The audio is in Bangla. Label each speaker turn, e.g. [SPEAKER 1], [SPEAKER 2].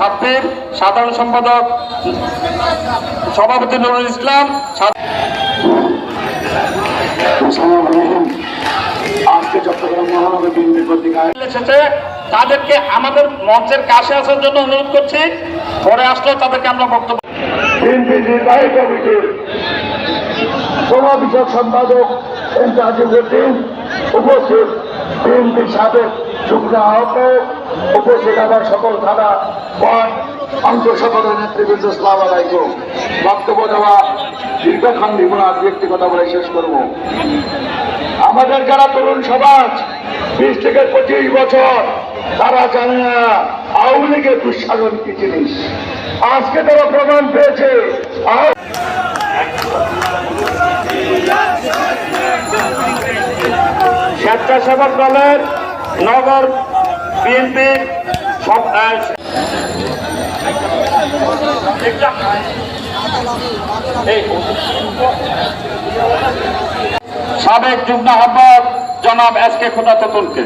[SPEAKER 1] ছাত্রীর সাধারণ সম্পাদক সভাপতি নুরুল ইসলাম সা-
[SPEAKER 2] আসসালামু আলাইকুম। আজকে চট্টগ্রাম মহানগর বিএনপি কর্তৃক
[SPEAKER 1] এসেছে তাদেরকে আমাদের মঞ্চের কাছে আসার জন্য অনুরোধ করছি পরে আসলে তাদেরকে আমরা বক্তব্য
[SPEAKER 2] বিএনপি নির্বাহী কমিটির সভা সম্পাদক এম উপস্থিত বিএনপির সাবেক যুগ্ম আহ্বায়ক উপস্থিত আমার সকল থানা ওয়ার্ড অংশ সকলের নেতৃবৃন্দ, সালাম আলাইকুম। বক্তব্য দেওয়া দীর্ঘক্ষণ দিব না কথা বলে শেষ করব। আমাদের যারা তরুণ সমাজ, বিশ থেকে পঁচিশ বছর, তারা জানে না, আওয়ামী লীগের দুঃশাসন কি জিনিস। আজকে তারা প্রমাণ পেয়েছে
[SPEAKER 1] স্বেচ্ছাসেবক দলের নগর বিএনপির সব- সাবেক যুগ্ম আহ্বায়ক জনাব এস কে খোদা তেতুলকে।